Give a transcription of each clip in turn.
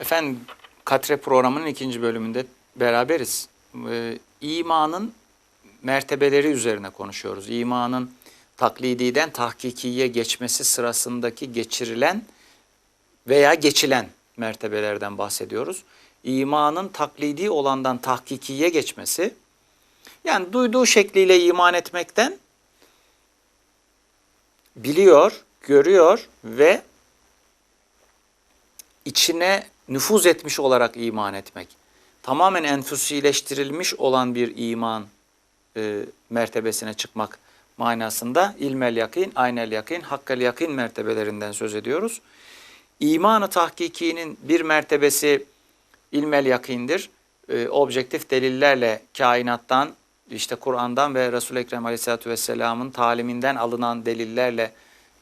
Efendim Katre programının ikinci bölümünde beraberiz. Ee, imanın mertebeleri üzerine konuşuyoruz. İmanın taklididen tahkikiye geçmesi sırasındaki geçirilen veya geçilen mertebelerden bahsediyoruz. İmanın taklidi olandan tahkikiye geçmesi, yani duyduğu şekliyle iman etmekten biliyor, görüyor ve içine nüfuz etmiş olarak iman etmek. Tamamen enfüsileştirilmiş olan bir iman e, mertebesine çıkmak manasında ilmel yakin, aynel yakin, hakkal yakin mertebelerinden söz ediyoruz. İmanı tahkikinin bir mertebesi ilmel yakindir. E, objektif delillerle kainattan, işte Kur'an'dan ve Resul-i Ekrem Aleyhisselatü Vesselam'ın taliminden alınan delillerle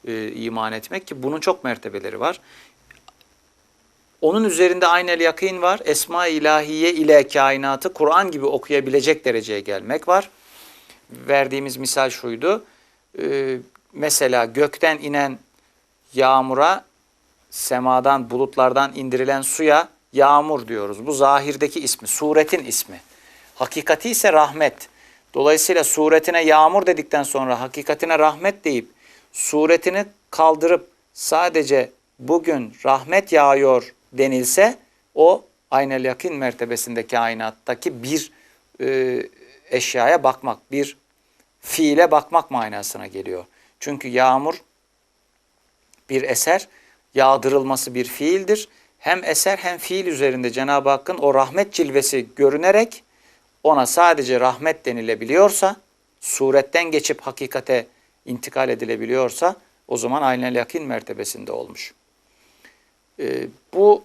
e, iman etmek ki bunun çok mertebeleri var. Onun üzerinde aynel yakin var. Esma ilahiye ile kainatı Kur'an gibi okuyabilecek dereceye gelmek var. Verdiğimiz misal şuydu. Ee, mesela gökten inen yağmura, semadan, bulutlardan indirilen suya yağmur diyoruz. Bu zahirdeki ismi, suretin ismi. Hakikati ise rahmet. Dolayısıyla suretine yağmur dedikten sonra hakikatine rahmet deyip suretini kaldırıp sadece bugün rahmet yağıyor denilse o aynel yakin mertebesinde kainattaki bir e, eşyaya bakmak, bir fiile bakmak manasına geliyor. Çünkü yağmur bir eser, yağdırılması bir fiildir. Hem eser hem fiil üzerinde Cenab-ı Hakk'ın o rahmet cilvesi görünerek ona sadece rahmet denilebiliyorsa, suretten geçip hakikate intikal edilebiliyorsa o zaman aynel yakin mertebesinde olmuş. Ee, bu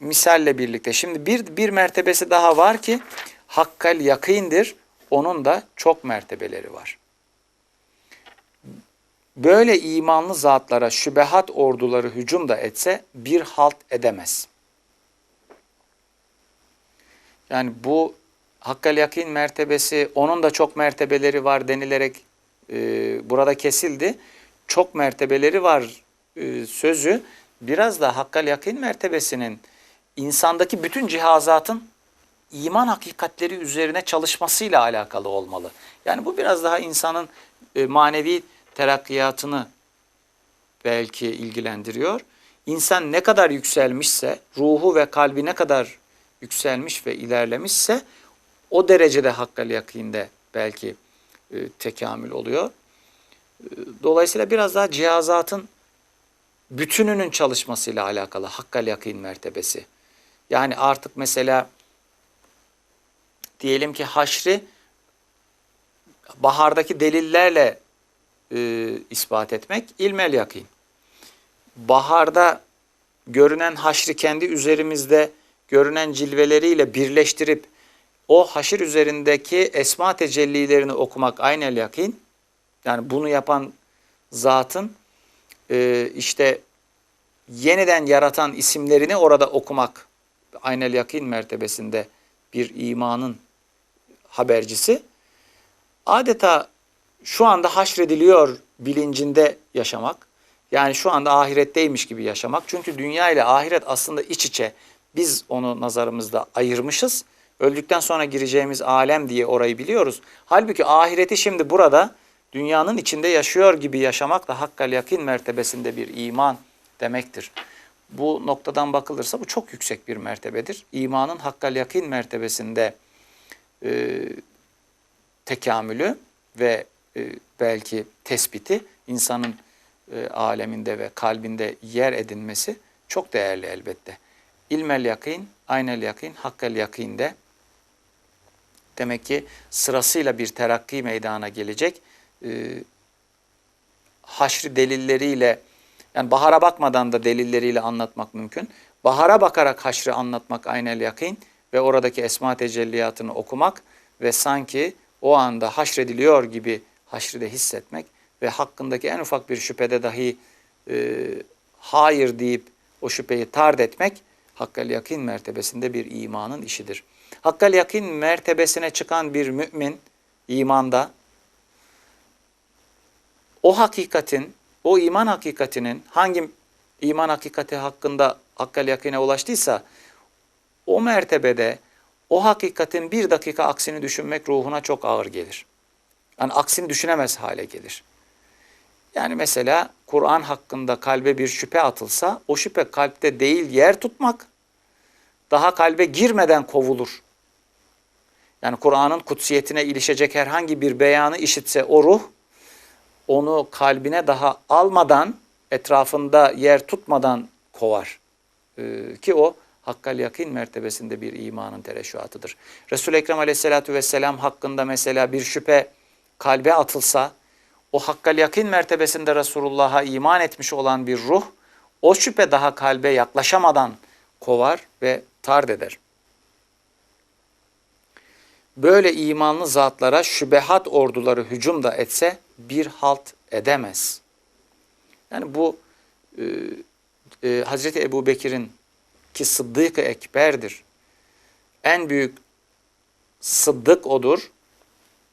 misalle birlikte şimdi bir, bir mertebesi daha var ki hakkal yakindir. Onun da çok mertebeleri var. Böyle imanlı zatlara şübehat orduları hücum da etse bir halt edemez. Yani bu hakkal yakin mertebesi onun da çok mertebeleri var denilerek e, burada kesildi. Çok mertebeleri var e, sözü biraz da hakkal yakin mertebesinin insandaki bütün cihazatın iman hakikatleri üzerine çalışmasıyla alakalı olmalı. Yani bu biraz daha insanın e, manevi terakkiyatını belki ilgilendiriyor. İnsan ne kadar yükselmişse, ruhu ve kalbi ne kadar yükselmiş ve ilerlemişse o derecede hakkal yakinde belki e, tekamül oluyor. E, dolayısıyla biraz daha cihazatın bütününün çalışmasıyla alakalı hakkal yakin mertebesi. Yani artık mesela diyelim ki haşri bahardaki delillerle e, ispat etmek ilmel yakin. Baharda görünen haşri kendi üzerimizde görünen cilveleriyle birleştirip o haşir üzerindeki esma tecellilerini okumak aynel yakin. Yani bunu yapan zatın e, işte yeniden yaratan isimlerini orada okumak aynel yakin mertebesinde bir imanın habercisi. Adeta şu anda haşrediliyor bilincinde yaşamak. Yani şu anda ahiretteymiş gibi yaşamak. Çünkü dünya ile ahiret aslında iç içe. Biz onu nazarımızda ayırmışız. Öldükten sonra gireceğimiz alem diye orayı biliyoruz. Halbuki ahireti şimdi burada dünyanın içinde yaşıyor gibi yaşamak da hakkal yakin mertebesinde bir iman demektir. Bu noktadan bakılırsa bu çok yüksek bir mertebedir. İmanın hakkal yakin mertebesinde e, tekamülü ve e, belki tespiti insanın e, aleminde ve kalbinde yer edinmesi çok değerli elbette. İlmel yakin, aynel yakin, hakkal yakinde demek ki sırasıyla bir terakki meydana gelecek. E, haşri delilleriyle yani bahara bakmadan da delilleriyle anlatmak mümkün. Bahara bakarak haşrı anlatmak aynel yakin ve oradaki esma tecelliyatını okumak ve sanki o anda haşrediliyor gibi haşrı de hissetmek ve hakkındaki en ufak bir şüphede dahi e, hayır deyip o şüpheyi tard etmek hakkal yakin mertebesinde bir imanın işidir. Hakkal yakin mertebesine çıkan bir mümin imanda o hakikatin, o iman hakikatinin hangi iman hakikati hakkında hakkal yakine ulaştıysa o mertebede o hakikatin bir dakika aksini düşünmek ruhuna çok ağır gelir. Yani aksini düşünemez hale gelir. Yani mesela Kur'an hakkında kalbe bir şüphe atılsa o şüphe kalpte değil yer tutmak daha kalbe girmeden kovulur. Yani Kur'an'ın kutsiyetine ilişecek herhangi bir beyanı işitse o ruh onu kalbine daha almadan etrafında yer tutmadan kovar. Ee, ki o hakkal yakin mertebesinde bir imanın tereşüatıdır. Resul-i Ekrem aleyhissalatü vesselam hakkında mesela bir şüphe kalbe atılsa o hakkal yakin mertebesinde Resulullah'a iman etmiş olan bir ruh o şüphe daha kalbe yaklaşamadan kovar ve tard eder. Böyle imanlı zatlara şübehat orduları hücum da etse bir halt edemez. Yani bu e, e, Hazreti Ebu Bekir'in ki Sıddık-ı Ekber'dir. En büyük sıddık odur.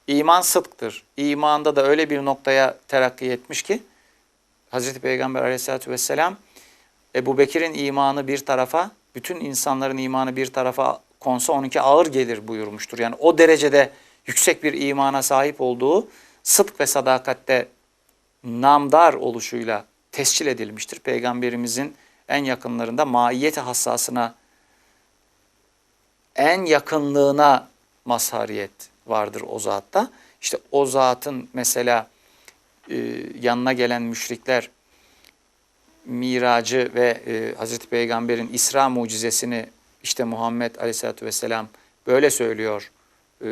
İman sıdktır. İmanda da öyle bir noktaya terakki etmiş ki Hazreti Peygamber aleyhissalatü vesselam Ebu Bekir'in imanı bir tarafa, bütün insanların imanı bir tarafa konsa onunki ağır gelir buyurmuştur. Yani o derecede yüksek bir imana sahip olduğu sıdk ve sadakatte namdar oluşuyla tescil edilmiştir. Peygamberimizin en yakınlarında maiyeti hassasına en yakınlığına mazhariyet vardır o zatta. İşte o zatın mesela e, yanına gelen müşrikler miracı ve e, Hazreti Peygamber'in İsra mucizesini işte Muhammed Aleyhisselatü Vesselam böyle söylüyor e,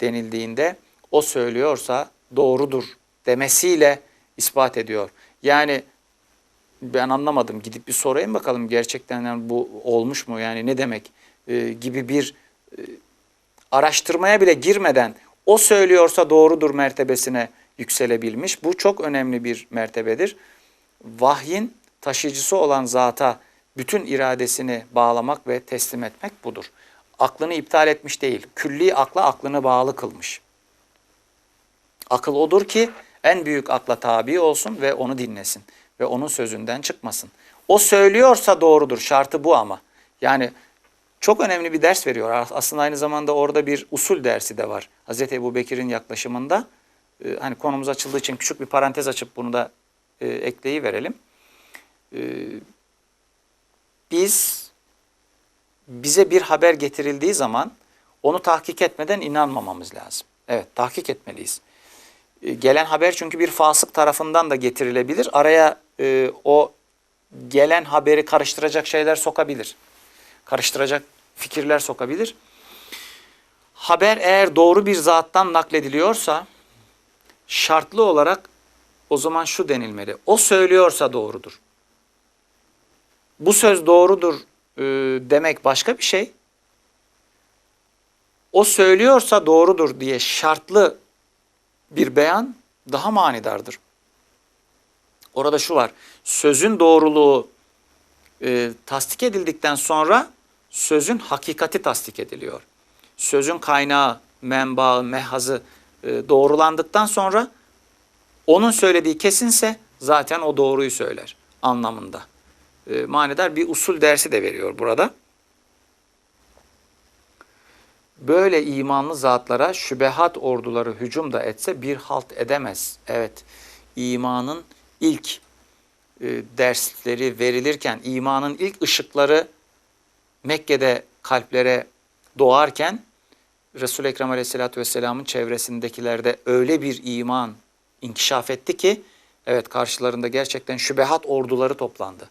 denildiğinde o söylüyorsa doğrudur demesiyle ispat ediyor. Yani ben anlamadım gidip bir sorayım bakalım gerçekten yani bu olmuş mu yani ne demek e, gibi bir e, araştırmaya bile girmeden o söylüyorsa doğrudur mertebesine yükselebilmiş. Bu çok önemli bir mertebedir. Vahyin taşıyıcısı olan zata bütün iradesini bağlamak ve teslim etmek budur. Aklını iptal etmiş değil, külli akla aklını bağlı kılmış. Akıl odur ki en büyük akla tabi olsun ve onu dinlesin ve onun sözünden çıkmasın. O söylüyorsa doğrudur. Şartı bu ama. Yani çok önemli bir ders veriyor. Aslında aynı zamanda orada bir usul dersi de var. Hazreti Ebu Bekir'in yaklaşımında. Ee, hani konumuz açıldığı için küçük bir parantez açıp bunu da e, ekleyi verelim. Ee, biz bize bir haber getirildiği zaman onu tahkik etmeden inanmamamız lazım. Evet, tahkik etmeliyiz. Ee, gelen haber çünkü bir fasık tarafından da getirilebilir. Araya e, o gelen haberi karıştıracak şeyler sokabilir. Karıştıracak fikirler sokabilir. Haber eğer doğru bir zattan naklediliyorsa şartlı olarak o zaman şu denilmeli. O söylüyorsa doğrudur. Bu söz doğrudur e, demek başka bir şey. O söylüyorsa doğrudur diye şartlı bir beyan daha manidardır. Orada şu var. Sözün doğruluğu e, tasdik edildikten sonra sözün hakikati tasdik ediliyor. Sözün kaynağı, menbaı, mehazı e, doğrulandıktan sonra onun söylediği kesinse zaten o doğruyu söyler anlamında. E, manidar bir usul dersi de veriyor burada. Böyle imanlı zatlara şübehat orduları hücum da etse bir halt edemez. Evet, imanın ilk e, dersleri verilirken, imanın ilk ışıkları Mekke'de kalplere doğarken Resul-i Ekrem Aleyhisselatü Vesselam'ın çevresindekilerde öyle bir iman inkişaf etti ki evet karşılarında gerçekten şübehat orduları toplandı.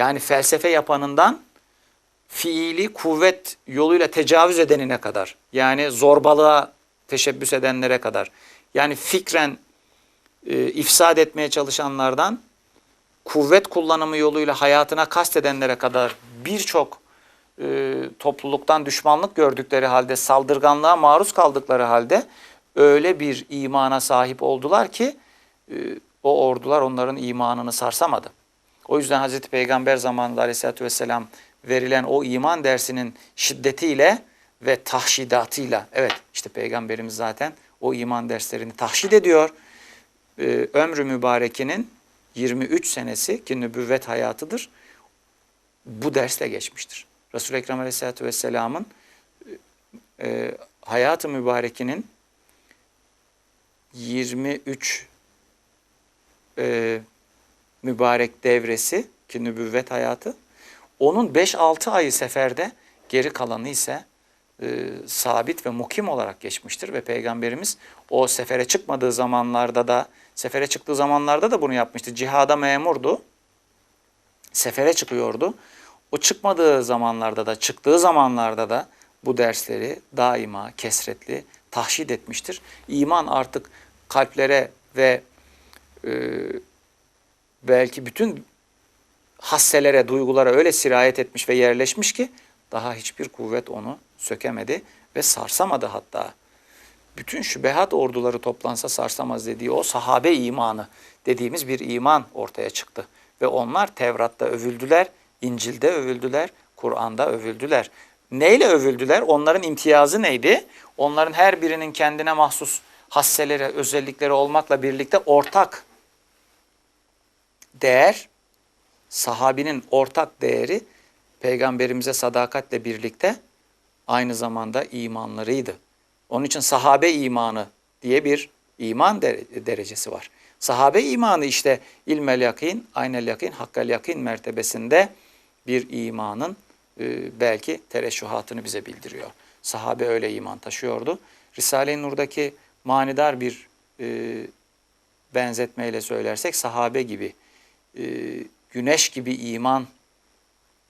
Yani felsefe yapanından fiili kuvvet yoluyla tecavüz edenine kadar yani zorbalığa teşebbüs edenlere kadar yani fikren e, ifsad etmeye çalışanlardan kuvvet kullanımı yoluyla hayatına kastedenlere kadar birçok e, topluluktan düşmanlık gördükleri halde, saldırganlığa maruz kaldıkları halde öyle bir imana sahip oldular ki e, o ordular onların imanını sarsamadı. O yüzden Hazreti Peygamber zamanında aleyhissalatü vesselam verilen o iman dersinin şiddetiyle ve tahşidatıyla, evet işte Peygamberimiz zaten o iman derslerini tahşid ediyor. Ee, ömrü mübarekinin 23 senesi ki nübüvvet hayatıdır. bu dersle geçmiştir. Resul-i Ekrem Aleyhisselatü Vesselam'ın e, hayatı mübarekinin 23 e, mübarek devresi ki nübüvvet hayatı onun 5-6 ayı seferde geri kalanı ise e, sabit ve mukim olarak geçmiştir ve peygamberimiz o sefere çıkmadığı zamanlarda da sefere çıktığı zamanlarda da bunu yapmıştı. Cihada memurdu. Sefere çıkıyordu. O çıkmadığı zamanlarda da çıktığı zamanlarda da bu dersleri daima kesretli tahşid etmiştir. İman artık kalplere ve e, belki bütün hasselere, duygulara öyle sirayet etmiş ve yerleşmiş ki daha hiçbir kuvvet onu sökemedi ve sarsamadı hatta. Bütün şübehat orduları toplansa sarsamaz dediği o sahabe imanı dediğimiz bir iman ortaya çıktı. Ve onlar Tevrat'ta övüldüler, İncil'de övüldüler, Kur'an'da övüldüler. Neyle övüldüler? Onların imtiyazı neydi? Onların her birinin kendine mahsus hasseleri, özellikleri olmakla birlikte ortak değer, sahabinin ortak değeri peygamberimize sadakatle birlikte aynı zamanda imanlarıydı. Onun için sahabe imanı diye bir iman derecesi var. Sahabe imanı işte ilmel yakin, aynel yakin, hakkal yakin mertebesinde bir imanın e, belki tereşühatını bize bildiriyor. Sahabe öyle iman taşıyordu. Risale-i Nur'daki manidar bir e, benzetmeyle söylersek sahabe gibi, e, güneş gibi iman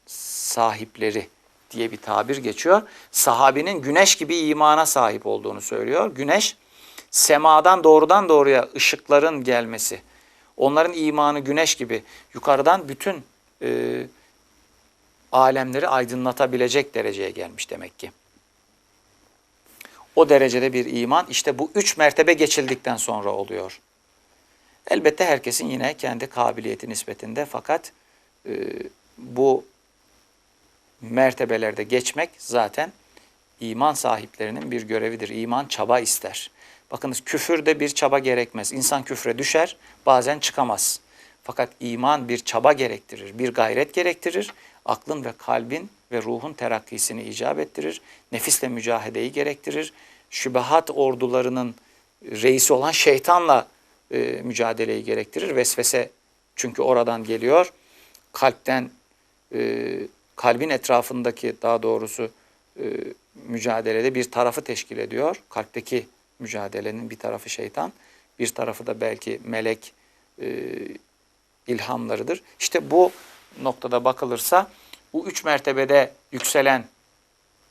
sahipleri diye bir tabir geçiyor. Sahabinin güneş gibi imana sahip olduğunu söylüyor. Güneş semadan doğrudan doğruya ışıkların gelmesi. Onların imanı güneş gibi yukarıdan bütün e, alemleri aydınlatabilecek dereceye gelmiş demek ki. O derecede bir iman işte bu üç mertebe geçildikten sonra oluyor. Elbette herkesin yine kendi kabiliyeti nispetinde fakat e, bu mertebelerde geçmek zaten iman sahiplerinin bir görevidir. İman çaba ister. Bakınız küfürde bir çaba gerekmez. İnsan küfre düşer, bazen çıkamaz. Fakat iman bir çaba gerektirir, bir gayret gerektirir. Aklın ve kalbin ve ruhun terakkisini icap ettirir. Nefisle mücahedeyi gerektirir. Şübehat ordularının reisi olan şeytanla e, mücadeleyi gerektirir. Vesvese çünkü oradan geliyor. Kalpten e, kalbin etrafındaki daha doğrusu e, mücadelede bir tarafı teşkil ediyor. Kalpteki mücadelenin bir tarafı şeytan, bir tarafı da belki melek e, ilhamlarıdır. İşte bu noktada bakılırsa bu üç mertebede yükselen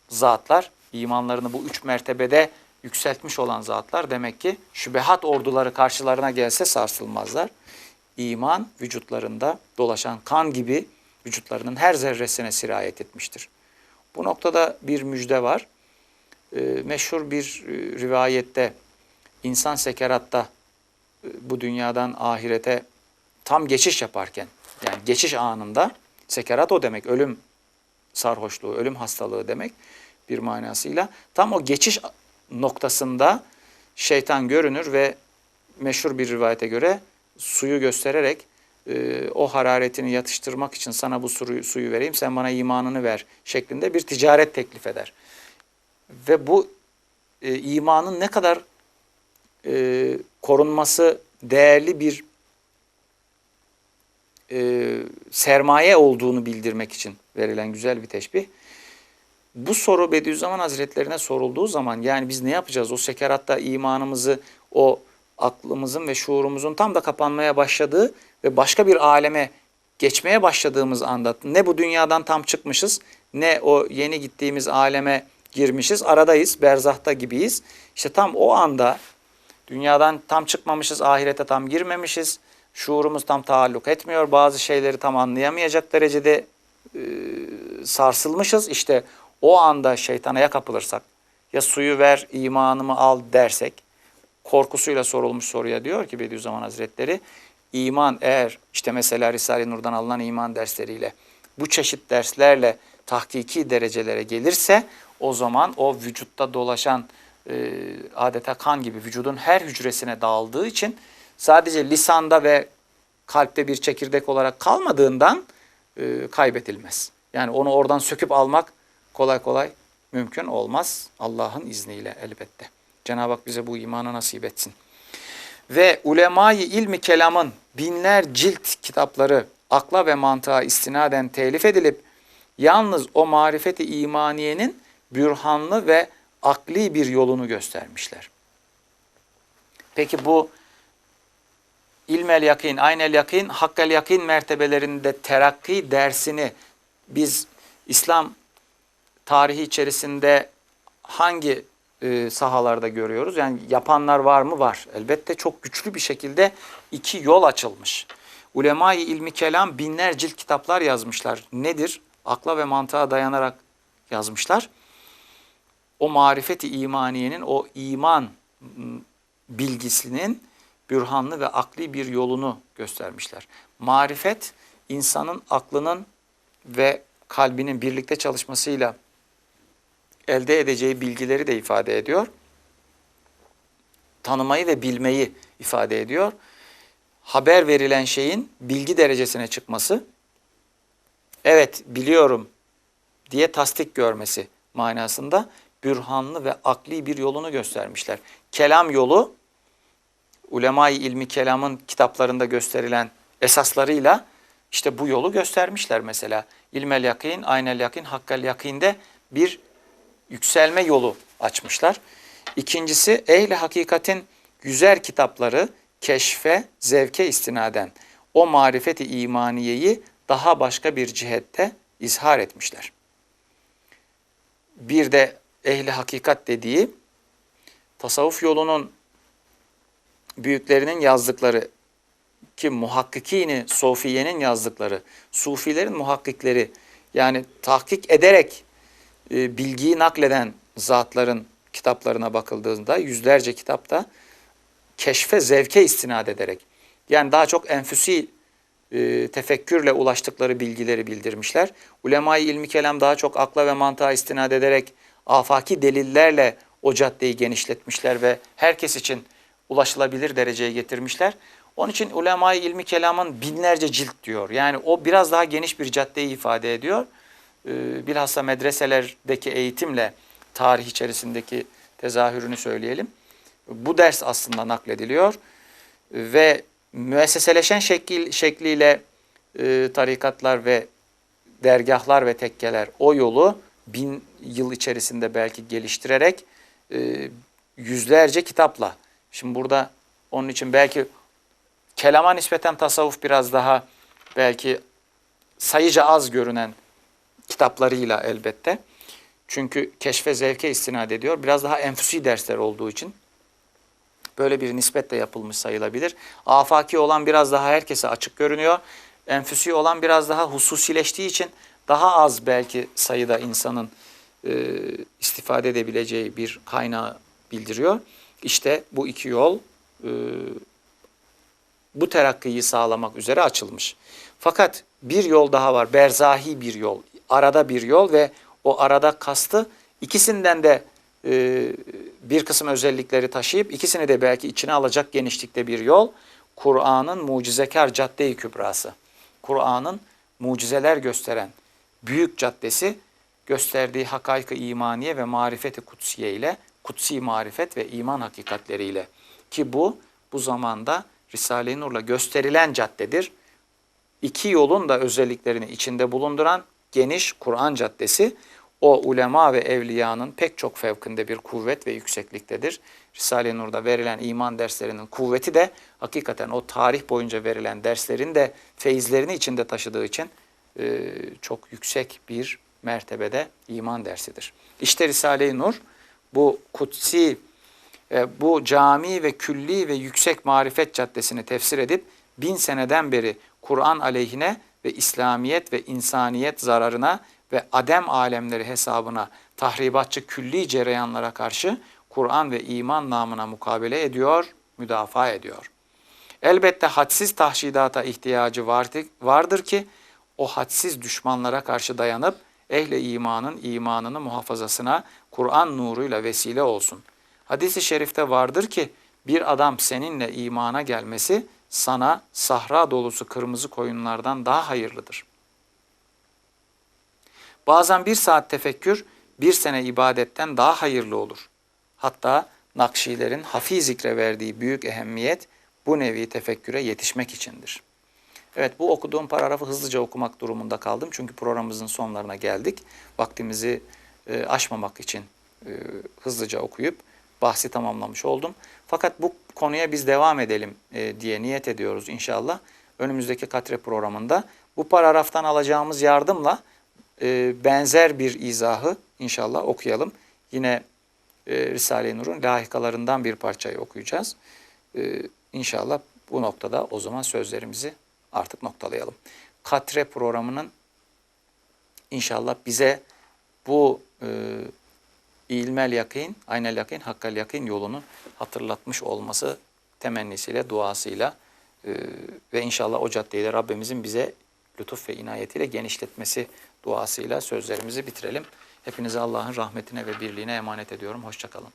zatlar, imanlarını bu üç mertebede yükseltmiş olan zatlar demek ki şübehat orduları karşılarına gelse sarsılmazlar. İman vücutlarında dolaşan kan gibi vücutlarının her zerresine sirayet etmiştir. Bu noktada bir müjde var. E, meşhur bir e, rivayette insan sekeratta e, bu dünyadan ahirete tam geçiş yaparken yani geçiş anında sekerat o demek ölüm sarhoşluğu, ölüm hastalığı demek bir manasıyla. Tam o geçiş noktasında şeytan görünür ve meşhur bir rivayete göre suyu göstererek e, o hararetini yatıştırmak için sana bu suyu, suyu vereyim sen bana imanını ver şeklinde bir ticaret teklif eder. Ve bu e, imanın ne kadar e, korunması değerli bir e, sermaye olduğunu bildirmek için verilen güzel bir teşbih. Bu soru Bediüzzaman Hazretlerine sorulduğu zaman yani biz ne yapacağız? O sekeratta imanımızı, o aklımızın ve şuurumuzun tam da kapanmaya başladığı ve başka bir aleme geçmeye başladığımız anda ne bu dünyadan tam çıkmışız ne o yeni gittiğimiz aleme girmişiz. Aradayız, berzahta gibiyiz. İşte tam o anda dünyadan tam çıkmamışız, ahirete tam girmemişiz. Şuurumuz tam taalluk etmiyor. Bazı şeyleri tam anlayamayacak derecede e, sarsılmışız. İşte o anda şeytana ya kapılırsak ya suyu ver imanımı al dersek korkusuyla sorulmuş soruya diyor ki Bediüzzaman Hazretleri iman eğer işte mesela Risale-i Nur'dan alınan iman dersleriyle bu çeşit derslerle tahkiki derecelere gelirse o zaman o vücutta dolaşan e, adeta kan gibi vücudun her hücresine dağıldığı için sadece lisanda ve kalpte bir çekirdek olarak kalmadığından e, kaybedilmez. Yani onu oradan söküp almak kolay kolay mümkün olmaz. Allah'ın izniyle elbette. Cenab-ı Hak bize bu imanı nasip etsin. Ve ulemayı ilmi kelamın binler cilt kitapları akla ve mantığa istinaden telif edilip yalnız o marifeti imaniyenin bürhanlı ve akli bir yolunu göstermişler. Peki bu ilmel yakin, aynel yakin, hakkel yakin mertebelerinde terakki dersini biz İslam tarihi içerisinde hangi e, sahalarda görüyoruz? Yani yapanlar var mı? Var. Elbette çok güçlü bir şekilde iki yol açılmış. Ulemayı ilmi kelam binler cilt kitaplar yazmışlar. Nedir? Akla ve mantığa dayanarak yazmışlar. O marifeti imaniyenin, o iman bilgisinin bürhanlı ve akli bir yolunu göstermişler. Marifet insanın aklının ve kalbinin birlikte çalışmasıyla elde edeceği bilgileri de ifade ediyor. Tanımayı ve bilmeyi ifade ediyor. Haber verilen şeyin bilgi derecesine çıkması, evet biliyorum diye tasdik görmesi manasında bürhanlı ve akli bir yolunu göstermişler. Kelam yolu, ulemayı ilmi kelamın kitaplarında gösterilen esaslarıyla işte bu yolu göstermişler mesela. İlmel yakin, aynel yakin, hakkel yakinde bir yükselme yolu açmışlar. İkincisi ehli hakikatin yüzer kitapları keşfe, zevke istinaden o marifeti imaniyeyi daha başka bir cihette izhar etmişler. Bir de ehli hakikat dediği tasavvuf yolunun büyüklerinin yazdıkları ki muhakkikini sofiyenin yazdıkları, sufilerin muhakkikleri yani tahkik ederek e, bilgiyi nakleden zatların kitaplarına bakıldığında yüzlerce kitapta keşfe, zevke istinad ederek yani daha çok enfüsi e, tefekkürle ulaştıkları bilgileri bildirmişler. Ulema-i ilmi kelam daha çok akla ve mantığa istinad ederek afaki delillerle o caddeyi genişletmişler ve herkes için ulaşılabilir dereceye getirmişler. Onun için ulema-i ilmi kelamın binlerce cilt diyor. Yani o biraz daha geniş bir caddeyi ifade ediyor. Ee, bilhassa medreselerdeki eğitimle tarih içerisindeki tezahürünü söyleyelim. Bu ders aslında naklediliyor ve müesseseleşen şekil, şekliyle e, tarikatlar ve dergahlar ve tekkeler o yolu bin yıl içerisinde belki geliştirerek e, yüzlerce kitapla. Şimdi burada onun için belki kelama nispeten tasavvuf biraz daha belki sayıca az görünen kitaplarıyla elbette. Çünkü keşfe zevke istinad ediyor. Biraz daha enfüsi dersler olduğu için böyle bir nispetle yapılmış sayılabilir. Afaki olan biraz daha herkese açık görünüyor. Enfüsi olan biraz daha hususileştiği için daha az belki sayıda insanın e, istifade edebileceği bir kaynağı bildiriyor. İşte bu iki yol e, bu terakkiyi sağlamak üzere açılmış. Fakat bir yol daha var. Berzahi bir yol. Arada bir yol ve o arada kastı ikisinden de e, bir kısım özellikleri taşıyıp ikisini de belki içine alacak genişlikte bir yol. Kur'an'ın mucizekar cadde-i kübrası. Kur'an'ın mucizeler gösteren büyük caddesi gösterdiği hakaik imaniye ve marifeti kutsiye ile kutsi marifet ve iman hakikatleriyle ki bu bu zamanda Risale-i Nur'la gösterilen caddedir. İki yolun da özelliklerini içinde bulunduran geniş Kur'an caddesi o ulema ve evliyanın pek çok fevkinde bir kuvvet ve yüksekliktedir. Risale-i Nur'da verilen iman derslerinin kuvveti de hakikaten o tarih boyunca verilen derslerin de feyizlerini içinde taşıdığı için e, çok yüksek bir mertebede iman dersidir. İşte Risale-i Nur bu kutsi, e, bu cami ve külli ve yüksek marifet caddesini tefsir edip bin seneden beri Kur'an aleyhine ve İslamiyet ve insaniyet zararına ve adem alemleri hesabına tahribatçı külli cereyanlara karşı Kur'an ve iman namına mukabele ediyor, müdafaa ediyor. Elbette hadsiz tahşidata ihtiyacı vardır ki o hadsiz düşmanlara karşı dayanıp ehle imanın imanını muhafazasına Kur'an nuruyla vesile olsun. Hadis-i şerifte vardır ki bir adam seninle imana gelmesi sana sahra dolusu kırmızı koyunlardan daha hayırlıdır. Bazen bir saat tefekkür bir sene ibadetten daha hayırlı olur. Hatta Nakşilerin hafi zikre verdiği büyük ehemmiyet bu nevi tefekküre yetişmek içindir. Evet bu okuduğum paragrafı hızlıca okumak durumunda kaldım. Çünkü programımızın sonlarına geldik. Vaktimizi e, aşmamak için e, hızlıca okuyup bahsi tamamlamış oldum. Fakat bu konuya biz devam edelim e, diye niyet ediyoruz inşallah. Önümüzdeki katre programında bu paragraftan alacağımız yardımla e, benzer bir izahı inşallah okuyalım. Yine e, Risale-i Nur'un lahikalarından bir parçayı okuyacağız. E, inşallah bu noktada o zaman sözlerimizi artık noktalayalım. Katre programının inşallah bize bu e, ilmel yakin, aynel yakin, hakkal yakin yolunu hatırlatmış olması temennisiyle, duasıyla e, ve inşallah o caddeyi de Rabbimizin bize lütuf ve inayetiyle genişletmesi duasıyla sözlerimizi bitirelim. Hepinizi Allah'ın rahmetine ve birliğine emanet ediyorum. Hoşçakalın.